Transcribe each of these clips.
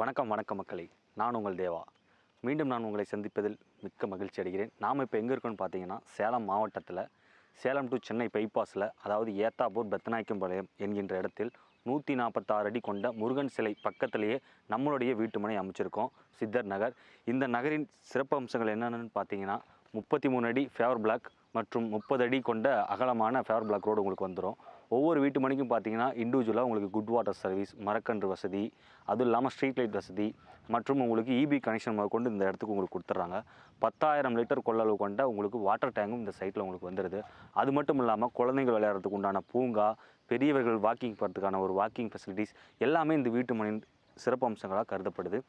வணக்கம் வணக்கம் மக்களே. நான் உங்கள் தேவா. மீண்டும் நான் உங்களை சந்திப்பதில் மிக்க மகிழ்ச்சி அடைகிறேன். நாம் இப்போ எங்கே இருக்கோம்னு பார்த்தீங்கன்னா சேலம் மாவட்டத்தில் சேலம் டு சென்னை பைபாஸில் அதாவது ஏத்தாபூர் பெத்தநாயக்கம்பாளையம் என்கின்ற இடத்தில் நூற்றி நாற்பத்தாறு அடி கொண்ட முருகன் சிலை பக்கத்திலேயே நம்மளுடைய வீட்டுமனை அமைச்சிருக்கோம் சித்தர் நகர். இந்த நகரின் சிறப்பு அம்சங்கள் என்னென்னு பார்த்தீங்கன்னா முப்பத்தி மூணு அடி ஃபேவர் பிளாக் மற்றும் முப்பது அடி கொண்ட அகலமான ஃபேவர் பிளாக் ரோடு உங்களுக்கு வந்துடும் ஒவ்வொரு வீட்டு மணிக்கும் பார்த்தீங்கன்னா இண்டிவிஜுவலாக உங்களுக்கு குட் வாட்டர் சர்வீஸ் மரக்கன்று வசதி அதுவும் இல்லாமல் ஸ்ட்ரீட் லைட் வசதி மற்றும் உங்களுக்கு இபி கனெக்ஷன் முதற்கொண்டு இந்த இடத்துக்கு உங்களுக்கு கொடுத்துட்றாங்க. பத்தாயிரம் லிட்டர் கொள்ளளவு கொண்ட உங்களுக்கு வாட்டர் டேங்கும் இந்த சைட்டில் உங்களுக்கு வந்துடுது அது மட்டும் இல்லாமல் குழந்தைகள் விளையாடுறதுக்கு உண்டான பூங்கா பெரியவர்கள் வாக்கிங் போகிறதுக்கான ஒரு வாக்கிங் ஃபெசிலிட்டிஸ் எல்லாமே இந்த வீட்டு மணியின் சிறப்பு அம்சங்களாக கருதப்படுது.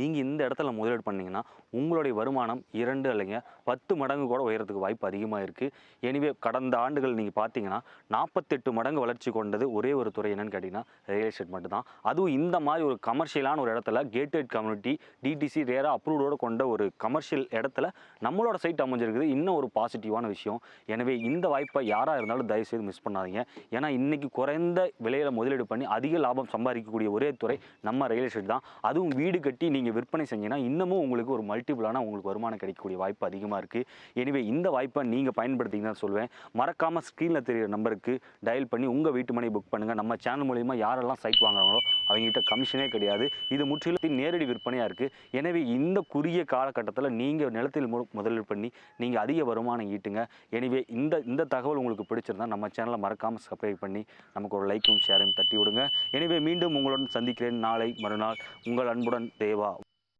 நீங்கள் இந்த இடத்துல முதலீடு பண்ணீங்கன்னா உங்களுடைய வருமானம் இரண்டு இல்லைங்க பத்து மடங்கு கூட உயரத்துக்கு வாய்ப்பு அதிகமாக இருக்குது எனிவே கடந்த ஆண்டுகள் நீங்கள் பார்த்தீங்கன்னா நாற்பத்தெட்டு மடங்கு வளர்ச்சி கொண்டது ஒரே ஒரு துறை என்னென்னு கேட்டிங்கன்னா ரியல் எஸ்டேட் மட்டும்தான். அதுவும் இந்த மாதிரி ஒரு கமர்ஷியலான ஒரு இடத்துல கேட்டட் கம்யூனிட்டி டிடிசி ரேராக அப்ரூவோடு கொண்ட ஒரு கமர்ஷியல் இடத்துல நம்மளோட சைட் அமைஞ்சிருக்குது. இன்னும் ஒரு பாசிட்டிவான விஷயம். எனவே இந்த வாய்ப்பை யாராக இருந்தாலும் தயவுசெய்து மிஸ் பண்ணாதீங்க. ஏன்னா இன்றைக்கி குறைந்த விலையில் முதலீடு பண்ணி அதிக லாபம் சம்பாதிக்கக்கூடிய ஒரே துறை நம்ம ரியல் எஸ்டேட் தான். அதுவும் வீடு கட்டி நீங்கள் நீங்கள் விற்பனை செஞ்சீங்கன்னா இன்னமும் உங்களுக்கு ஒரு மல்டிபிளான உங்களுக்கு வருமானம் கிடைக்கக்கூடிய வாய்ப்பு அதிகமாக இருக்குது எனவே இந்த வாய்ப்பை நீங்கள் பயன்படுத்திங்கன்னு சொல்லுவேன் மறக்காமல் ஸ்க்ரீனில் தெரியிற நம்பருக்கு டயல் பண்ணி உங்கள் வீட்டு மனை புக் பண்ணுங்கள் நம்ம சேனல் மூலிமா யாரெல்லாம் சைட் வாங்குறாங்களோ அவங்ககிட்ட கமிஷனே கிடையாது. இது முற்றிலும் நேரடி விற்பனையாக இருக்குது எனவே இந்த குறுகிய காலகட்டத்தில் நீங்கள் நிலத்தில் மு- முதலீடு பண்ணி நீங்கள் அதிக வருமானம் ஈட்டுங்க. எனவே இந்த இந்த தகவல் உங்களுக்கு பிடிச்சிருந்தா நம்ம சேனலை மறக்காமல் சப்ஸ்கிரைப் பண்ணி நமக்கு ஒரு லைக்கும் ஷேரையும் தட்டி விடுங்க. எனவே மீண்டும் உங்களுடன் சந்திக்கிறேன். நாளை மறுநாள் உங்கள் அன்புடன் தேவா.